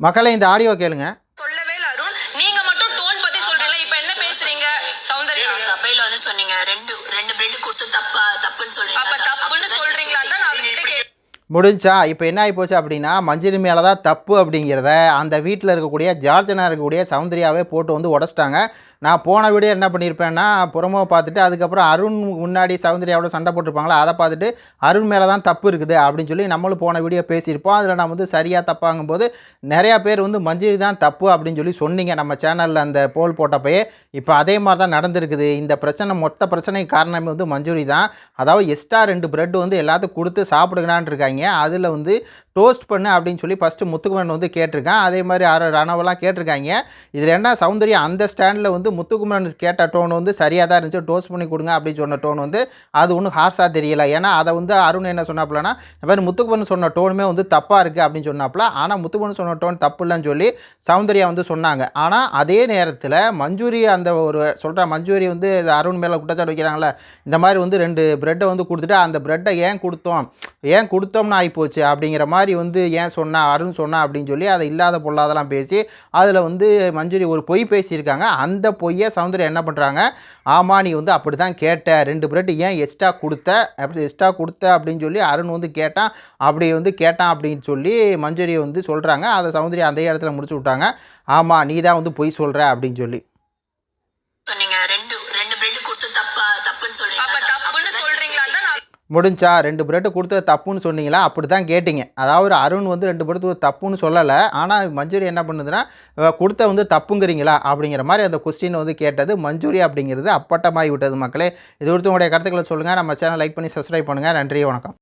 மக்களை இந்த ஆடியோ கேளுங்க. சொல்லவே இல்ல அருண். நீங்க மட்டும் டோன் பத்தி சொல்றீங்களா? இப்ப என்ன பேசுறீங்க? சௌந்தர்யா. சபையில வந்து சொன்னீங்க ரெண்டு ரெண்டு பிரெட் கொடுத்து தப்பா தப்புன்னு சொல்றீங்க அப்ப தப்புன்னு சொல்றீங்களா தான் நான் அவர்கிட்ட கேட்டேன் முடிஞ்சா இப்போ என்ன ஆகி போச்சு அப்படின்னா மஞ்சள் மேலே தான் தப்பு அப்படிங்கிறத அந்த வீட்டில் இருக்கக்கூடிய ஜார்ஜனாக இருக்கக்கூடிய சௌந்தர்யாவே போட்டு வந்து உடச்சிட்டாங்க. நான் போன வீடியோ என்ன பண்ணியிருப்பேன்னா புறமோ பார்த்துட்டு அதுக்கப்புறம் அருண் முன்னாடி சௌந்தர்யாவோட சண்டை போட்டிருப்பாங்களா அதை பார்த்துட்டு அருண் மேலே தான் தப்பு இருக்குது அப்படின்னு சொல்லி நம்மளும் போன வீடியோ பேசியிருப்போம். அதில் நான் வந்து சரியாக தப்பாங்கும்போது நிறையா பேர் வந்து மஞ்சள் தான் தப்பு அப்படின்னு சொல்லி சொன்னீங்க. நம்ம சேனலில் அந்த போல் போட்டப்பயே இப்போ அதே மாதிரி தான் நடந்திருக்குது. இந்த பிரச்சனை மொத்த பிரச்சனைக்கு காரணமே வந்து மஞ்சூரி தான். அதாவது எக்ஸ்ட்ரா ரெண்டு பிரெட் வந்து எல்லாத்துக்கும் கொடுத்து சாப்பிடுங்களான்னு இருக்காங்க. அதில் வந்து டோஸ்ட் பண்ணு அப்படின்னு சொல்லி ஃபஸ்ட்டு முத்துக்குமரன் வந்து கேட்டிருக்கான். அதே மாதிரி அர ரணவெல்லாம் கேட்டிருக்காங்க. இதில் என்ன சௌந்தர்யா அந்த ஸ்டாண்டில் வந்து முத்துக்குமரன் கேட்ட டோன் வந்து சரியாக தான் இருந்துச்சு. டோஸ்ட் பண்ணி கொடுங்க அப்படின்னு சொன்ன டோன் வந்து அது ஒன்றும் ஹார்ஸாக தெரியல. ஏன்னா அதை வந்து அருண் என்ன சொன்னாப்புலனா இந்த மாதிரி முத்துக்குமரன் சொன்ன டோனுமே வந்து தப்பாக இருக்குது அப்படின்னு சொன்னாப்பில. ஆனால் முத்துக்குமரன் சொன்ன டோன் தப்பு இல்லைன்னு சொல்லி சௌந்தர்யா வந்து சொன்னாங்க. ஆனால் அதே நேரத்தில் மஞ்சூரி அந்த ஒரு சொல்கிற மஞ்சூரி வந்து அருண் மேலே குற்றச்சாட்டு வைக்கிறாங்களே இந்த மாதிரி வந்து ரெண்டு ப்ரெட்டை வந்து கொடுத்துட்டு அந்த ப்ரெட்டை ஏன் கொடுத்தோம்? ஏன் கொடுத்தோம் கொடுத்தோம்னு ஆகிப்போச்சு அப்படிங்கிற மாதிரி வந்து ஏன் சொன்னா அருண் சொன்னா அப்படின்னு சொல்லி அதை இல்லாத பொல்லாதெல்லாம் பேசி அதில் வந்து மஞ்சுரி ஒரு பொய் பேசியிருக்காங்க. அந்த பொய்யை சௌந்தர்யா என்ன பண்ணுறாங்க ஆமாம் நீ வந்து அப்படி தான் கேட்ட. ரெண்டு பிரெட் ஏன் எக்ஸ்ட்ரா கொடுத்த? அப்படி எக்ஸ்ட்ரா கொடுத்த அப்படின்னு சொல்லி அருண் வந்து கேட்டான். அப்படி வந்து கேட்டான் அப்படின்னு சொல்லி மஞ்சுரி வந்து சொல்கிறாங்க அதை சௌந்தர்யா அந்த இடத்துல முடிச்சு விட்டாங்க. ஆமாம் நீ தான் வந்து பொய் சொல்கிற அப்படின்னு சொல்லி. சொன்னீங்க. ரெண்டு ரெண்டு பிரெட் கொடுத்து தப்பா தப்புன்னு சொல்றீங்க அப்ப தப்புன்னு சொல்றீங்களா தான் நான் முடிஞ்சா ரெண்டு பிரெட்டு கொடுத்தது தப்புன்னு சொன்னீங்களா? அப்படி தான் கேட்டிங்க. அதாவது அருண் வந்து ரெண்டு பிரெட்டு தப்புன்னு சொல்லலை. ஆனால் மஞ்சூரி என்ன பண்ணுதுன்னா கொடுத்த வந்து தப்புங்கிறீங்களா? அப்படிங்கிற மாதிரி அந்த கொஸ்டின் வந்து கேட்டது மஞ்சூரி அப்படிங்கிறது அப்பட்டமாகி விட்டது மக்களே. இது ஒருத்தவங்களுடைய கருத்துக்களை சொல்லுங்கள் நம்ம சேனல் லைக் பண்ணி சப்ஸ்கிரைப் பண்ணுங்கள் நன்றி வணக்கம்.